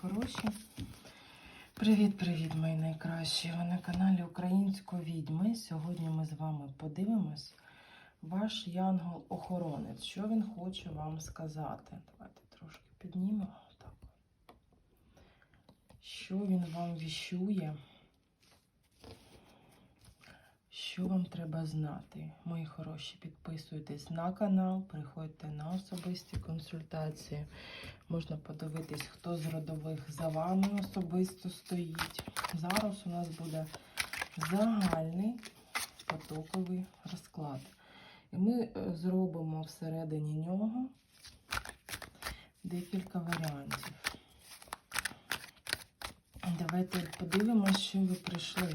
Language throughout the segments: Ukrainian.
хороші. Привіт-привіт, мої найкращі! Ви на каналі Української відьми. Сьогодні ми з вами подивимось ваш янгол-охоронець. Що він хоче вам сказати? Давайте трошки піднімемо. Так. Що він вам віщує? Що вам треба знати? Мої хороші, підписуйтесь на канал, приходьте на особисті консультації. Можна подивитись, хто з родових за вами особисто стоїть. Зараз у нас буде загальний потоковий розклад. І ми е, зробимо всередині нього декілька варіантів. Давайте подивимося, що ви прийшли.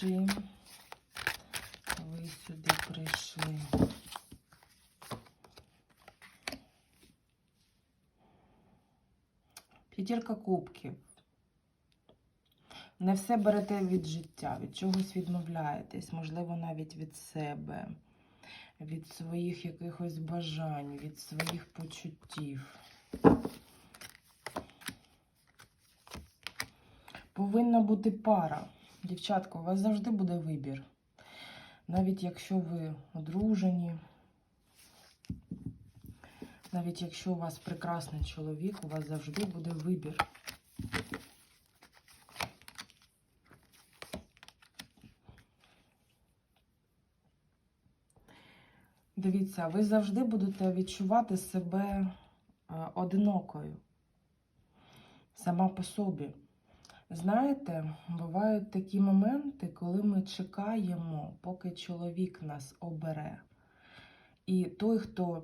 З ви сюди прийшли? П'ятірка кубків. Не все берете від життя, від чогось відмовляєтесь, можливо, навіть від себе, від своїх якихось бажань, від своїх почуттів. Повинна бути пара. Дівчатка, у вас завжди буде вибір. Навіть якщо ви одружені, навіть якщо у вас прекрасний чоловік, у вас завжди буде вибір. Дивіться, ви завжди будете відчувати себе е, одинокою, сама по собі. Знаєте, бувають такі моменти, коли ми чекаємо, поки чоловік нас обере. І той, хто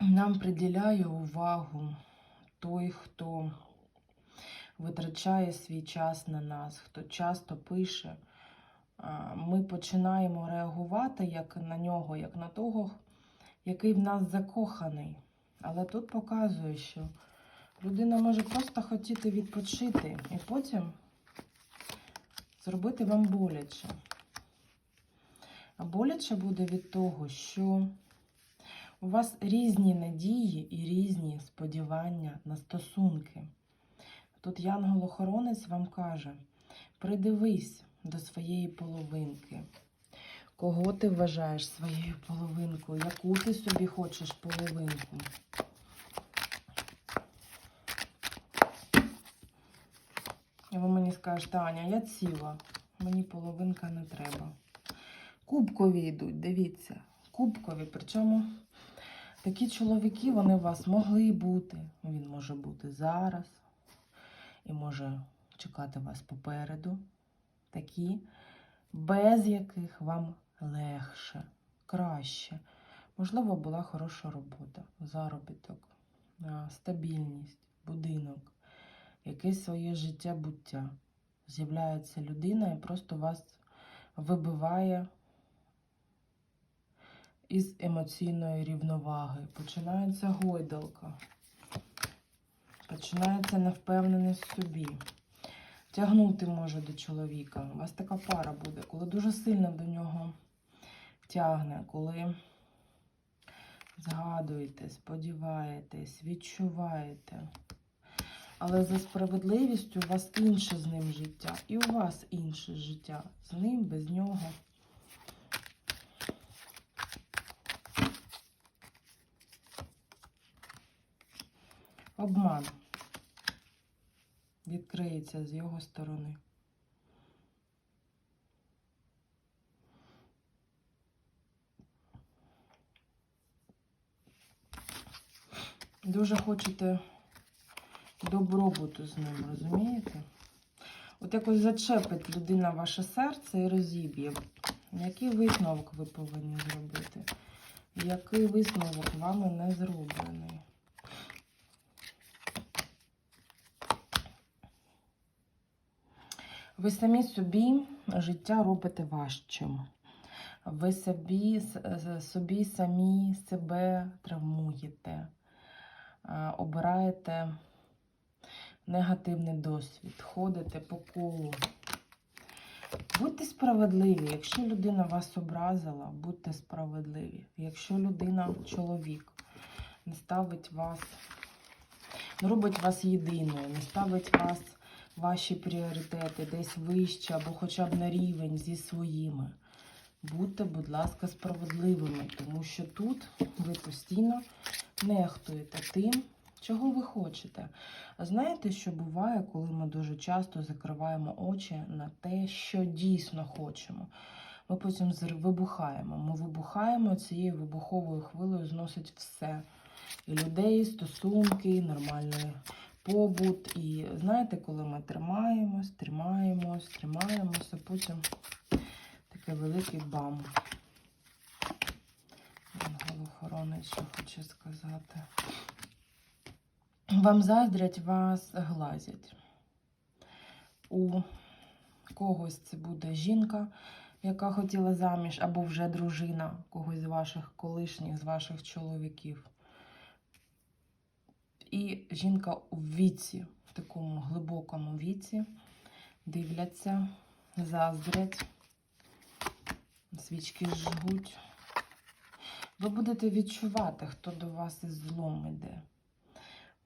нам приділяє увагу, той, хто витрачає свій час на нас, хто часто пише, ми починаємо реагувати як на нього, як на того, який в нас закоханий. Але тут показує, що людина може просто хотіти відпочити і потім зробити вам боляче. А боляче буде від того, що у вас різні надії і різні сподівання на стосунки. Тут янгол-охоронець вам каже: придивись до своєї половинки. Кого ти вважаєш своєю половинкою? Яку ти собі хочеш половинку? І ви мені скажете, Аня, я ціла, мені половинка не треба. Кубкові йдуть, дивіться, кубкові. Причому такі чоловіки, вони у вас могли бути. Він може бути зараз і може чекати вас попереду. Такі, без яких вам легше, краще. Можливо, була хороша робота, заробіток, стабільність, будинок, якесь своє життя буття. З'являється людина і просто вас вибиває із емоційної рівноваги. Починається гойдалка. Починається невпевненість в собі. Тягнути може до чоловіка. У вас така пара буде, коли дуже сильно до нього тягне, коли згадуєте, сподіваєтесь, відчуваєте. Але за справедливістю у вас інше з ним життя. І у вас інше життя. З ним, без нього. Обман відкриється з його сторони. Дуже хочете добробуту з ним, розумієте? От якось зачепить людина ваше серце і розіб'є. Який висновок ви повинні зробити? Який висновок вами не зроблений? Ви самі собі життя робите важчим. Ви собі, собі самі себе травмуєте, обираєте негативний досвід, ходите по колу. Будьте справедливі. Якщо людина вас образила, будьте справедливі. Якщо людина, чоловік, не ставить вас не робить вас єдиною, не ставить вас ваші пріоритети десь вище або хоча б на рівень зі своїми. Будьте, будь ласка, справедливими, тому що тут ви постійно нехтуєте тим, чого ви хочете. Знаєте, що буває, коли ми дуже часто закриваємо очі на те, що дійсно хочемо. Ми потім вибухаємо. Ми вибухаємо цією вибуховою хвилею зносить все. І людей, стосунки, нормальний побут. І знаєте, коли ми тримаємось, тримаємось, а потім такий великий бам. Охоронець, що хоче сказати. Вам заздрять, вас глазять. У когось це буде жінка, яка хотіла заміж, або вже дружина когось з ваших колишніх, з ваших чоловіків. І жінка у віці, в такому глибокому віці, дивляться, заздрять, свічки жгуть. Ви будете відчувати, хто до вас із злом іде.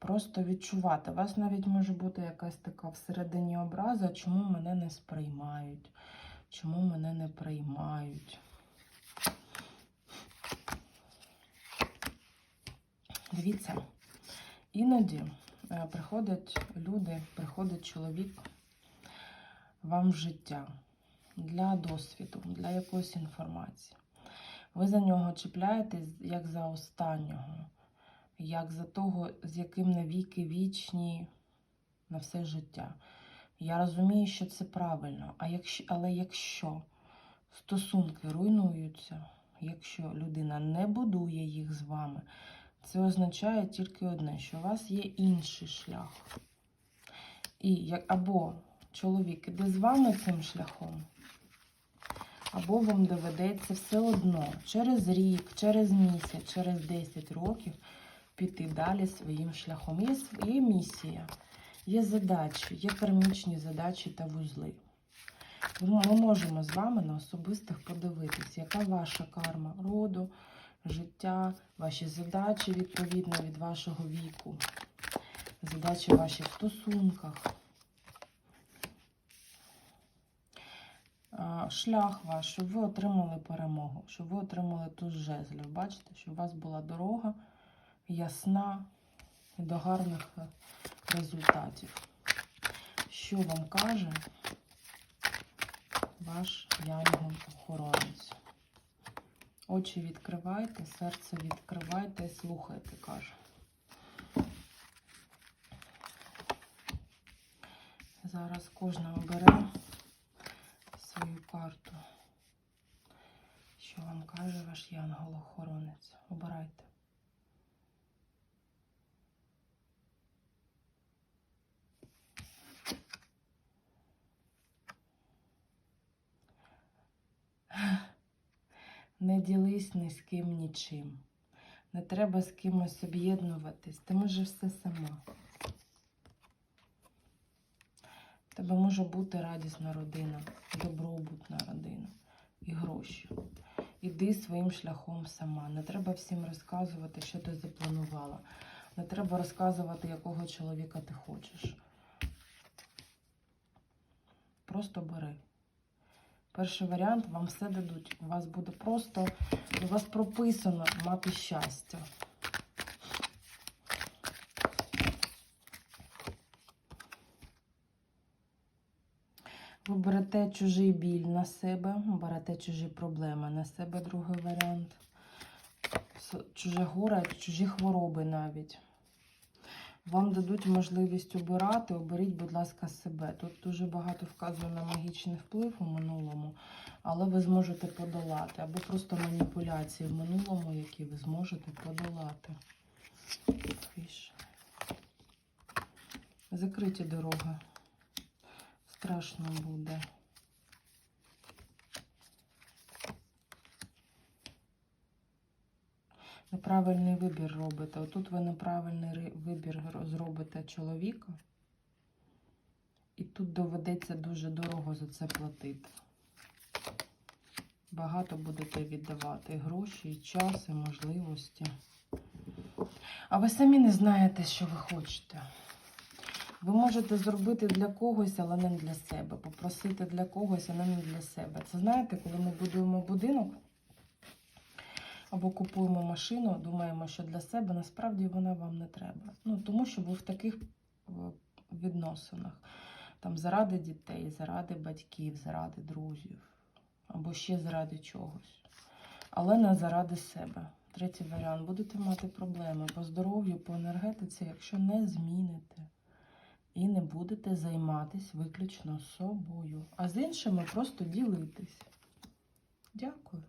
Просто відчувати. У вас навіть може бути якась така всередині образа, чому мене не сприймають, чому мене не приймають. Дивіться, іноді е, приходять люди, приходить чоловік вам в життя для досвіду, для якоїсь інформації. Ви за нього чіпляєтесь як за останнього, як за того, з яким навіки вічні на все життя. Я розумію, що це правильно, а якщо, але якщо стосунки руйнуються, якщо людина не будує їх з вами, це означає тільки одне, що у вас є інший шлях. І як або чоловік іде з вами цим шляхом, або вам доведеться все одно через рік, через місяць, через 10 років піти далі своїм шляхом. Є, є місія, є задачі, є кармічні задачі та вузли. Ми ми можемо з вами на особистих подивитись, яка ваша карма роду, життя, ваші задачі відповідно від вашого віку, задачі в ваших стосунках. шлях ваш, щоб ви отримали перемогу, щоб ви отримали туз жезлів. Бачите, щоб у вас була дорога ясна і до гарних результатів. Що вам каже ваш янгол-охоронець? Очі відкривайте, серце відкривайте і слухайте, каже. Зараз кожна обере свою карту. Що вам каже ваш янгол-охоронець? Обирайте. Не ділись ні з ким нічим. Не треба з кимось об'єднуватись. Ти можеш все сама. Тебе може бути радісна родина, добробутна родина і гроші. Іди своїм шляхом сама. Не треба всім розказувати, що ти запланувала. Не треба розказувати, якого чоловіка ти хочеш. Просто бери. Перший варіант вам все дадуть. У вас буде просто, у вас прописано мати щастя. Ви берете чужий біль на себе, берете чужі проблеми на себе, другий варіант. Чуже горе, чужі хвороби навіть. Вам дадуть можливість обирати, оберіть, будь ласка, себе. Тут дуже багато вказує на магічний вплив у минулому, але ви зможете подолати. Або просто маніпуляції в минулому, які ви зможете подолати. Закриті дороги. Страшно буде. Неправильний вибір робите. Отут ви неправильний вибір зробите чоловіка. І тут доведеться дуже дорого за це платити. Багато будете віддавати гроші, і час, і можливості. А ви самі не знаєте, що ви хочете. Ви можете зробити для когось, але не для себе. Попросити для когось, але не для себе. Це знаєте, коли ми будуємо будинок або купуємо машину, думаємо, що для себе насправді вона вам не треба. Ну, тому що ви в таких е, відносинах. Там заради дітей, заради батьків, заради друзів, або ще заради чогось. Але не заради себе. Третій варіант. Будете мати проблеми по здоров'ю, по енергетиці, якщо не зміните і не будете займатися виключно собою, а з іншими просто ділитись. Дякую.